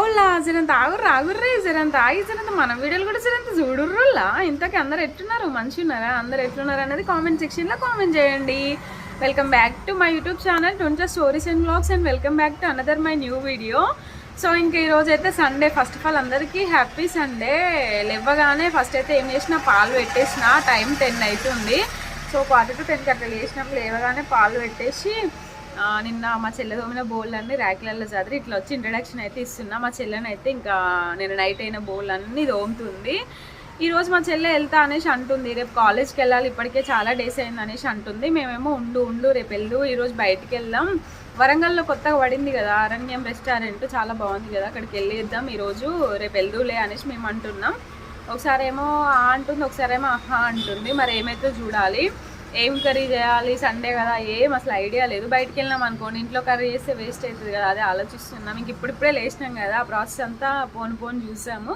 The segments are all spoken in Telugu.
ఓలా జరంత ఆగుర్రు ఆగుర్రే జరంత ఆగి జరంత మన వీడియోలు కూడా జరంత చూడుర్రులా ఇంతకీ అందరు ఎట్లున్నారు? మంచి ఉన్నారా అందరు ఎట్లున్నారు అనేది కామెంట్ సెక్షన్లో కామెంట్ చేయండి. Welcome back to my YouTube channel twenty stories and vlogs and welcome back to another my new video so ఇంక ఈరోజు అయితే సండే ఫస్ట్ ఆఫ్ ఆల్ అందరికీ హ్యాపీ సండే లేవగానే ఫస్ట్ అయితే ఏం చేసిన? పాలు పెట్టేసిన. టైం టెన్ అవుతుంది. సో క్వార్టర్ టు టెన్కి అట్లా చేసినప్పుడు లేవగానే పాలు పెట్టేసి నిన్న మా చెల్లె తోమిన బౌల్ అన్ని ర్యాక్లలో చదివి ఇట్లా వచ్చి ఇంట్రడక్షన్ అయితే ఇస్తున్నా. మా చెల్లెని అయితే ఇంకా నేను నైట్ అయిన బౌల్ అన్ని తోముతుంది ఈరోజు మా చెల్లె వెళ్తా అనేసి అంటుంది. రేపు కాలేజ్కి వెళ్ళాలి ఇప్పటికే చాలా డేస్ అయింది అనేసి అంటుంది. మేమేమో ఉండు ఉండు రేపు వెళ్ళు ఈరోజు బయటికి వెళ్దాం. వరంగల్లో కొత్తగా పడింది కదా అరణ్యం రెస్టారెంట్ చాలా బాగుంది కదా అక్కడికి వెళ్ళేద్దాం ఈరోజు రేపు వెళ్దూలే అనేసి మేము అంటున్నాం ఒకసారి ఏమో ఆ అంటుంది ఒకసారి ఏమో ఆహా అంటుంది. మరి ఏమైతే చూడాలి. ఏం కర్రీ చేయాలి? సండే కదా. ఏం అసలు ఐడియా లేదు. బయటికి వెళ్ళినాం అనుకోండి ఇంట్లో కర్రీ చేస్తే వేస్ట్ అవుతుంది కదా. అదే ఆలోచిస్తున్నాం. ఇంక ఇప్పుడిప్పుడే లేచినాం కదా. ఆ ప్రాసెస్ అంతా పోను పోను చూసాము.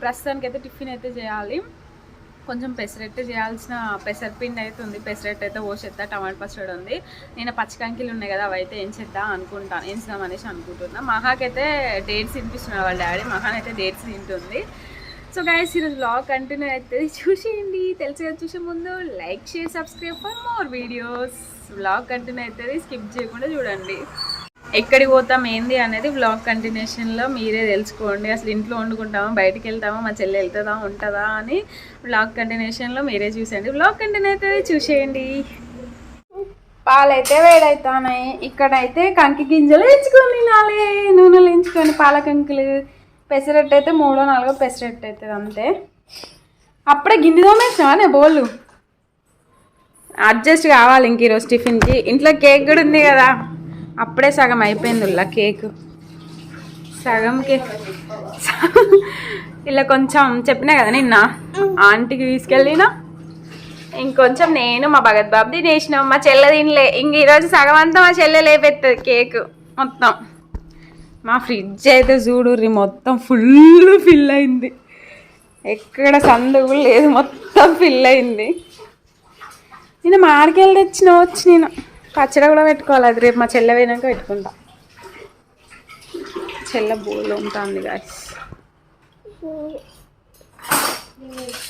ప్రస్తుతానికి అయితే టిఫిన్ అయితే చేయాలి. కొంచెం పెసరెట్ చేయాల్సిన పెసరపిండి అయితే ఉంది. పెసరెట్ అయితే పోసేద్దా టమాటా పచ్చడి ఉంది. నేను పచ్చికంకిలు ఉన్నాయి కదా అవి అయితే ఏం చేద్దాం అనుకుంటాను ఏం చేద్దాం అనేసి అనుకుంటున్నాను మహాకైతే డేట్స్ తినిపిస్తున్నాడు వాళ్ళ డాడీ. మహాన్ అయితే డేట్స్ తింటుంది. సో గైస్ ఈరోజు బ్లాగ్ కంటిన్యూ అవుతుంది చూసేయండి. తెలిసిగా చూసే ముందు like share subscribe for more videos vlog continue అవుతుంది స్కిప్ చేయకుండా చూడండి. ఎక్కడికి పోతాం ఏంది అనేది బ్లాగ్ కంటిన్యూషన్లో మీరే తెలుసుకోండి. అసలు ఇంట్లో వండుకుంటామా బయటికి వెళ్తామా మా చెల్లి వెళ్తుందా ఉంటుందా అని బ్లాగ్ కంటిన్యూషన్లో మీరే చూసేయండి. బ్లాగ్ కంటిన్యూ అవుతుంది చూసేయండి. పాలైతే వేడైతున్నాయి ఇక్కడైతే కంకి గింజలు ఎంచుకొని నాలే నూనెలు ఎంచుకొని పాల కంకులు పెసరట్టు అయితే మూడో నాలుగో పెసరట్టు అవుతుంది అంతే. అప్పుడే గిన్నె తోమేసినావా బోళ్ళు? అడ్జస్ట్ కావాలి ఇంక ఈరోజు టిఫిన్కి. ఇంట్లో కేక్ కూడా ఉంది కదా. అప్పుడే సగం అయిపోయింది ఇలా కేక్. సగం కేక్ ఇలా కొంచెం చెప్పినా కదా నిన్న? ఆంటీకి తీసుకెళ్ళినా? ఇంకొంచెం నేను మా భగత్ బాబు తినేసినాం. మా చెల్లె తినలే. ఇంక ఈరోజు సగం అంతా మా చెల్లె లేపెత్తది కేక్ మొత్తం. మా ఫ్రిడ్జ్ అయితే చూడుర్రి మొత్తం ఫుల్ ఫిల్ అయింది. ఎక్కడ సందు కూడా లేదు మొత్తం ఫిల్ అయింది. నేను మాడికెళ్ళి తెచ్చిన వచ్చి నేను. పచ్చడి కూడా పెట్టుకోవాలి అది రేపు మా చెల్ల పోయినాక పెట్టుకుంటా. చెల్ల బోలు ఉంటుంది గాయస్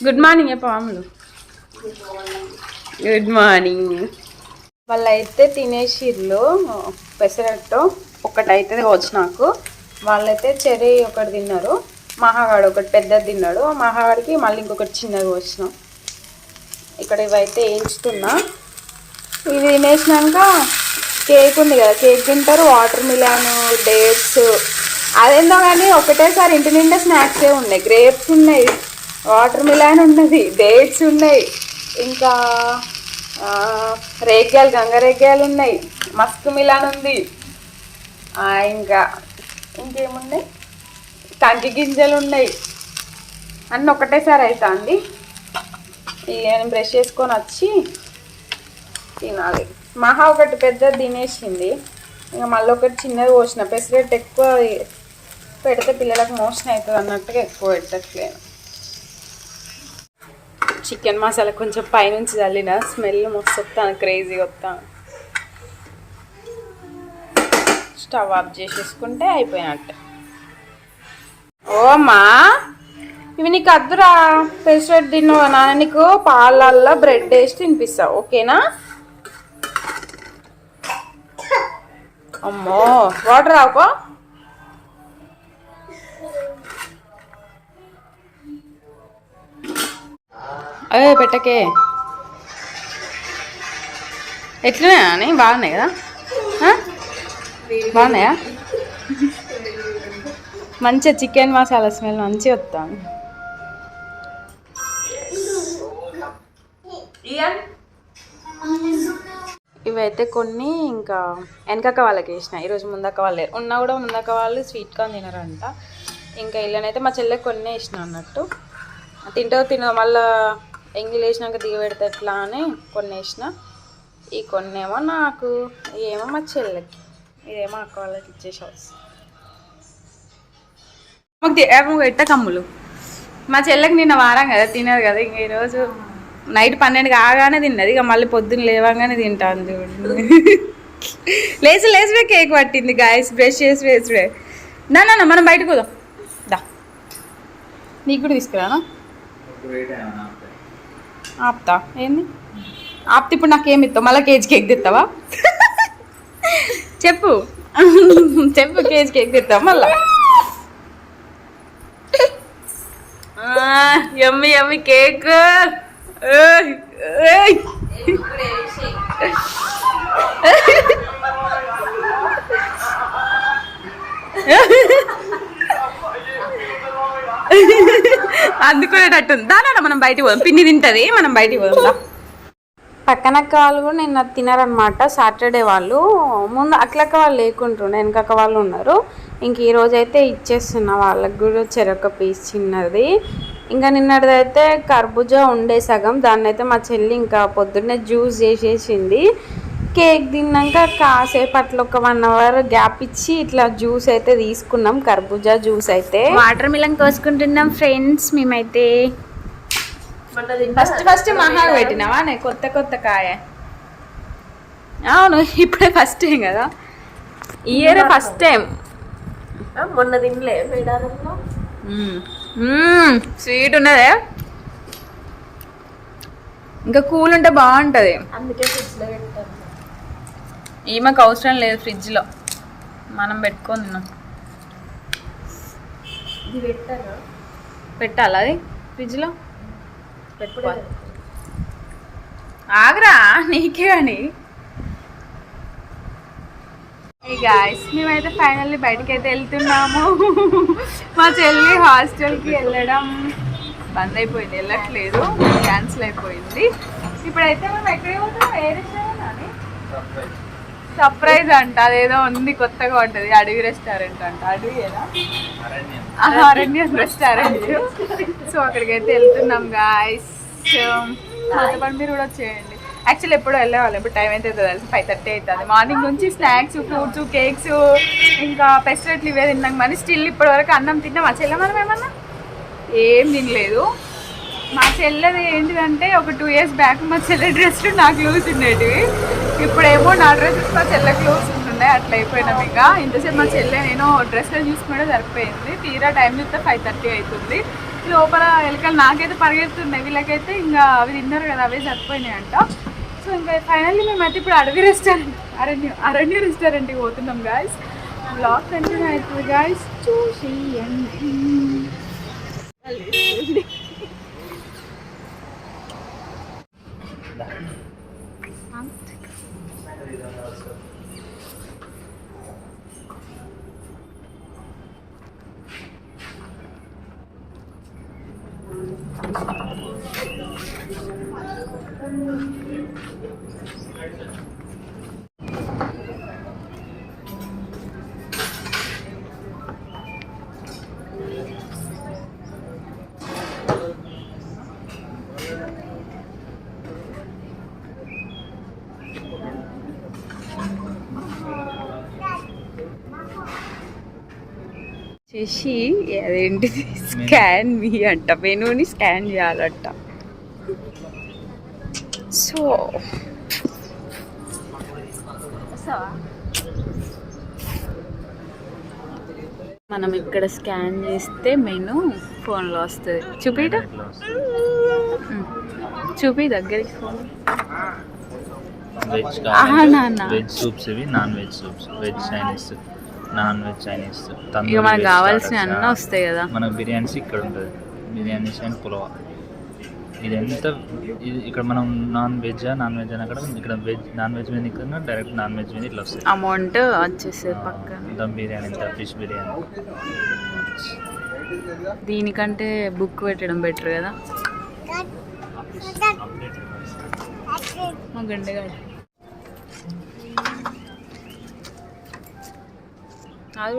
గుడ్ మార్నింగ్ ఏ పాములు. గుడ్ మార్నింగ్ వాళ్ళైతే తినేసిర్లు పెసరట్టు. ఒక్కటైతే వచ్చి నాకు. వాళ్ళైతే చెర్రీ ఒకటి తిన్నారు. మహాగాడు ఒకటి పెద్దది తిన్నాడు. మహాగాడికి మళ్ళీ ఇంకొకటి చిన్నది వచ్చినాం ఇక్కడ ఇవైతే వేయించుతున్నా. ఇవి తినేసినాక కేక్ ఉంది కదా కేక్ తింటారు. Watermelon dates. అదేందో కానీ ఒకటేసారి ఇంటి నిండా స్నాక్సే ఉన్నాయి. గ్రేప్స్ ఉన్నాయి. వాటర్ మిలాన్ ఉన్నది డేట్స్ ఉన్నాయి. ఇంకా ఆ, రేగ్యాలు ఉన్నాయి. మస్క్ మిలాన్ ఉంది. ఇంకా ఇంకేమున్నాయి? కంకి గింజలు ఉన్నాయి అన్నీ ఒకటేసారి అవుతా అండి నేను బ్రష్ చేసుకొని వచ్చి తినాలి. మహా ఒకటి పెద్దది తినేసింది. ఇంకా మళ్ళీ ఒకటి చిన్నది పోసిన. పెసరెట్ ఎక్కువ పెడితే పిల్లలకు మోషన్ అవుతుంది అన్నట్టుగా ఎక్కువ పెట్టట్లేను చికెన్ మసాలా కొంచెం పైనుంచి చల్లిన స్మెల్ మస్తు వస్తాను వస్తాను స్టవ్ ఆఫ్ చేసేసుకుంటే అయిపోయినట్టే. ఓమా ఇవి నీకు అద్దురా? పెసరెట్ తిన్నావు నాన్న నీకు? పాలల్లో బ్రెడ్ వేసి తినిపిస్తా ఓకేనా? అమ్మో వాటర్ రావుకో అదే పెట్టకే. ఎట్లున్నాయా అని బాగున్నాయి కదా? బాగున్నాయా? మంచిగా చికెన్ మసాలా స్మెల్ మంచిగా వస్తాను ఇవైతే కొన్ని ఇంకా వెనకక్క వాళ్ళకి వేసిన. ఈరోజు ముందక్క వాళ్ళు లేరు. ఉన్నా కూడా ముందక్క వాళ్ళు స్వీట్ కార్న్ తినరంట. ఇంకా ఇళ్ళనైతే మా చెల్లెకి కొన్ని వేసిన అన్నట్టు. తింటో తిన మళ్ళా ఎంగిల్ వేసినాక దిగబెడితే ఎట్లా అని కొన్ని వేసిన. ఈ కొన్ని ఏమో నాకు ఏమో మా చెల్లెకి. ఇదేమో అక్క వాళ్ళకి ఇచ్చేసావు మాకు కమ్ములు? మా చెల్లెకి నిన్న వారం కదా తినదు కదా ఇంక ఈరోజు నైట్ పన్నెండు కాగానే తిన్నది ఇక మళ్ళీ పొద్దున్న లేవగానే తింటాను చూడండి లేచి లేచివే కేక్ పట్టింది గాయస్ బ్రష్ చేసి వేసివే నా నా మనం బయటకు పోదాం. దా. నీకు కూడా తీసుకురానా? ఆప్తా. ఏంది? ఆప్తి ఇప్పుడు నాకేమి ఇస్తావు? మళ్ళీ కేజీ కేక్ తెస్తావా చెప్పు. చెప్పు కేజీ కేక్ తెస్తావా మళ్ళా. ఎమ్మి ఎమ్మి కేక్. అందుకునేటట్టుంది. దానా మనం బయటికి పోదాం. పిన్ని తింటది మనం బయటికి పోదాం. పక్కనక్క పక్కన వాళ్ళు కూడా నిన్న తినారనమాట సాటర్డే వాళ్ళు. ముందు అట్లక్క వాళ్ళు లేకుంటుండే వెనకక్క వాళ్ళు ఉన్నారు. ఇంక ఈరోజు అయితే ఇచ్చేస్తున్నా వాళ్ళకి కూడా చెరొక పీస్ చిన్నది. ఇంకా నిన్నటిదైతే కర్బూజా ఉండే సగం దాన్ని అయితే మా చెల్లి ఇంకా పొద్దున్నే జ్యూస్ చేసేసింది. కేక్ తిన్నాక కాసేపు అట్లా ఒక వన్ అవర్ గ్యాప్ ఇచ్చి ఇట్లా జ్యూస్ అయితే తీసుకున్నాం కర్బూజా జ్యూస్ అయితే. వాటర్ మిలన్ కోసుకుంటున్నాం ఫ్రెండ్స్ మేమైతే. ఫస్ట్ ఫస్ట్ మహా పెట్టినావా? నే కొత్త కొత్త కాయ. అవును ఇప్పుడే ఫస్ట్ టైం కదా. Year first time. మొన్న తినలే స్వీట్ ఉన్నదే. ఇంకా కూల్ ఉంటే బాగుంటుంది. అందుకే పెట్టాను. ఈమెకు అవసరం లేదు ఫ్రిడ్జ్లో. మనం పెట్టుకొని తిన్నాం. పెట్టాలా అది? ఫ్రిడ్జ్లో? ఆగరా నీకే అని. గాయస్ మేమైతే ఫైనల్లీ బయటకి అయితే వెళ్తున్నాము. మా చెల్లి హాస్టల్కి వెళ్ళడం బంద్ అయిపోయింది వెళ్ళట్లేదు క్యాన్సిల్ అయిపోయింది. ఇప్పుడైతే మేము ఎక్కడికి పోతున్నాం? ఏ రెస్టారెంట్ అని? సర్ప్రైజ్ అంట అదేదో ఉంది కొత్తగా ఉంటుంది అడవి రెస్టారెంట్ అంట. ఆహా, అరణ్యం రెస్టారెంట్. సో అక్కడికైతే వెళ్తున్నాం గాయస్ మాతో పాటు మీరు కూడా వచ్చేయండి. యాక్చువల్లీ ఎప్పుడు వెళ్ళేవాళ్ళం ఇప్పుడు టైం అయితే తెలుసు? ఫైవ్ థర్టీ అవుతుంది. మార్నింగ్ నుంచి స్నాక్స్ ఫ్రూట్స్ కేక్స్ ఇంకా పెస్ట్రెట్లు ఇవే తిన్నాం. కానీ స్టిల్ ఇప్పటి వరకు అన్నం తిన్నాం. చెల్లె మనం ఏమన్నా? ఏం తినలేదు. మా చెల్లెది ఏంటిదంటే ఒక టూ ఇయర్స్ బ్యాక్ మా చెల్లె డ్రెస్లు నాకు లూజ్ ఉండేటివి. ఇప్పుడేమో నా డ్రెస్సెస్ మా చెల్లెకి లూజ్ ఉంటుండే అట్లా అయిపోయినాం ఇంకా. ఇంతసేపు మా చెల్లె నేను డ్రెస్లో చూసుకుంటే సరిపోయింది. తీరా టైం చూస్తే ఫైవ్ థర్టీ అవుతుంది లోపల ఎలకలు నాకైతే పరిగెడుతున్నాయి వీళ్ళకైతే ఇంకా అవి తిన్నారు కదా అవే సరిపోయినాయి అంట సో ఇంకా ఫైనల్లీ మేమైతే ఇప్పుడు అడవి రెస్టారెంట్ అరణ్య అరణ్య రెస్టారెంట్కి పోతున్నాం గాయస్ బ్లాగ్ కంటిన్యూ అవుతుంది గాయస్ చూసి చేసి అదేంటిది? స్కాన్ మీ అంట. మెనూని స్కాన్ చేయాలంట. సో మనం ఇక్కడ స్కాన్ చేస్తే మెనూ ఫోన్లో వస్తుంది. చూపిట చూపి దగ్గరికి ఫోన్. వెజ్. వెజ్ సూప్స్ ఇవి non veg soups. Veg Chinese non veg Chinese ఇక మనకు కావాల్సిన అన్నీ వస్తాయి కదా. మనకు బిర్యానీస్ ఇక్కడ ఉంటుంది. బిర్యానీస్ అండ్ పులావ్. ఇది ఎంత ఇది ఇక్కడ మనం నాన్ వెజ్ నాన్ వెజ్ అని అక్కడ ఇక్కడ వెజ్ నాన్ వెజ్ మీద ఇక్కడ డైరెక్ట్ నాన్ వెజ్ మీద ఇట్లా వస్తాయి. అమౌంట్ వచ్చేస్తుంది పక్కన దమ్ బిర్యానీ ఎంత ఫిష్ బిర్యానీ దీనికంటే బుక్ పెట్టడం బెటర్ కదా. మా గండగాడు అది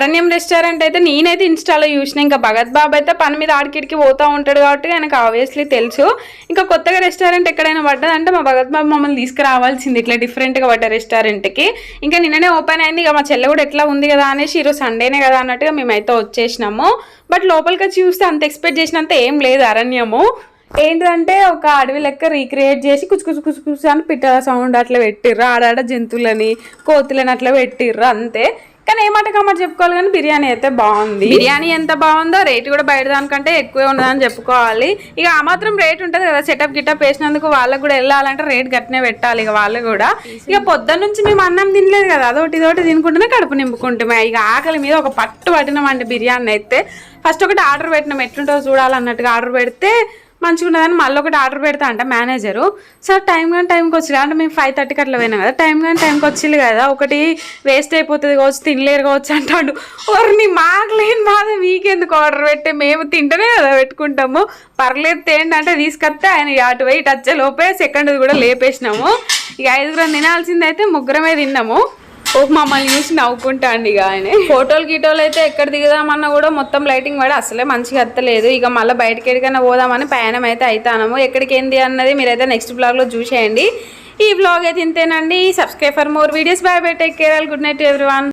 అరణ్యం రెస్టారెంట్ అయితే నేనైతే ఇన్స్టాలో చూసిన. ఇంకా భగత్ బాబు అయితే పని మీద ఆడికిడికి పోతూ ఉంటాడు కాబట్టి ఆయనకు ఆబ్వియస్లీ తెలుసు. ఇంకా కొత్తగా రెస్టారెంట్ ఎక్కడైనా పడ్డదంటే మా భగత్ బాబు మమ్మల్ని తీసుకురావాల్సింది ఇట్లా డిఫరెంట్గా పడ్డ రెస్టారెంట్కి. ఇంకా నిన్ననే ఓపెన్ అయింది. ఇక మా చెల్లె కూడా ఎట్లా ఉంది కదా అనేసి ఈరోజు సండేనే కదా అన్నట్టుగా మేమైతే వచ్చేసినాము. బట్ లోపలికి వచ్చి చూస్తే అంత ఎక్స్పెక్ట్ చేసినంత ఏం లేదు అరణ్యము. ఏంటంటే ఒక అడవి లెక్క రీక్రియేట్ చేసి కుచు కుచు కుచు కుచు అని పిట్టల సౌండ్ అట్లా పెట్టిర్రు. ఆడాడ జంతువులని కోతులని అట్లా పెట్టిర్రు అంతే. కానీ ఏమాట కమాట చెప్పుకోవాలి కానీ బిర్యానీ అయితే బాగుంది. బిర్యానీ ఎంత బాగుందో రేట్ కూడా బయట దానికంటే ఎక్కువే ఉన్నదని చెప్పుకోవాలి. ఇక ఆ మాత్రం రేట్ ఉంటుంది కదా సెటప్ గిటప్ వేసినందుకు వాళ్ళకి కూడా వెళ్ళాలంటే రేట్ గట్టినే పెట్టాలి ఇక వాళ్ళు కూడా. ఇక పొద్దున్న నుంచి మేము అన్నం తినలేదు కదా అదొకటి ఇదొకటి తినుకుంటూనే కడుపు నింపుకుంటామే ఇక ఆకలి మీద ఒక పట్టు పట్టినామండి బిర్యానీ అయితే. ఫస్ట్ ఒకటి ఆర్డర్ పెట్టినాం ఎట్లుంటో చూడాలన్నట్టుగా ఆర్డర్ పెడితే మంచిగా ఉన్నదని మళ్ళీ ఒకటి ఆర్డర్ పెడతా అంట మేనేజరు. సార్ టైం కానీ టైంకి వచ్చి అంటే మేము ఫైవ్ థర్టీకి అట్లా పోయినాం కదా. టైం కానీ టైంకి వచ్చిల్లు కదా. ఒకటి వేస్ట్ అయిపోతుంది కావచ్చు తినలేరు కావచ్చు అంటాడు. ఓర్ని మాకు లేని బాధ మీకెందుకు ఆర్డర్ పెట్టే? మేము తింటేనే కదా పెట్టుకుంటాము. పర్లేదు తేండి అంటే తీసుకొస్తే ఆయన ఇక అటు పోయి ఇటు వచ్చే లోపే సెకండ్ కూడా లేపేసినాము. ఇక ఐదుగురం తినాల్సింది అయితే ముగ్గురమే తిన్నాము. ఓ మమ్మల్ని చూసి నవ్వుకుంటా అండి ఇక ఆయన. ఫోటోలు గీటోలు అయితే ఎక్కడ దిగుదామన్నా కూడా మొత్తం లైటింగ్ పడి అసలే మంచిగా అత్తలేదు ఇక మళ్ళీ బయటకి ఎక్కడికైనా పోదామని ప్రయాణం అయితే అవుతాము ఎక్కడికి ఏంది అన్నది మీరైతే నెక్స్ట్ బ్లాగ్లో చూసేయండి. ఈ బ్లాగ్ అయితే ఇంతేనండి. Subscribe for more videos bye bye take care good night everyone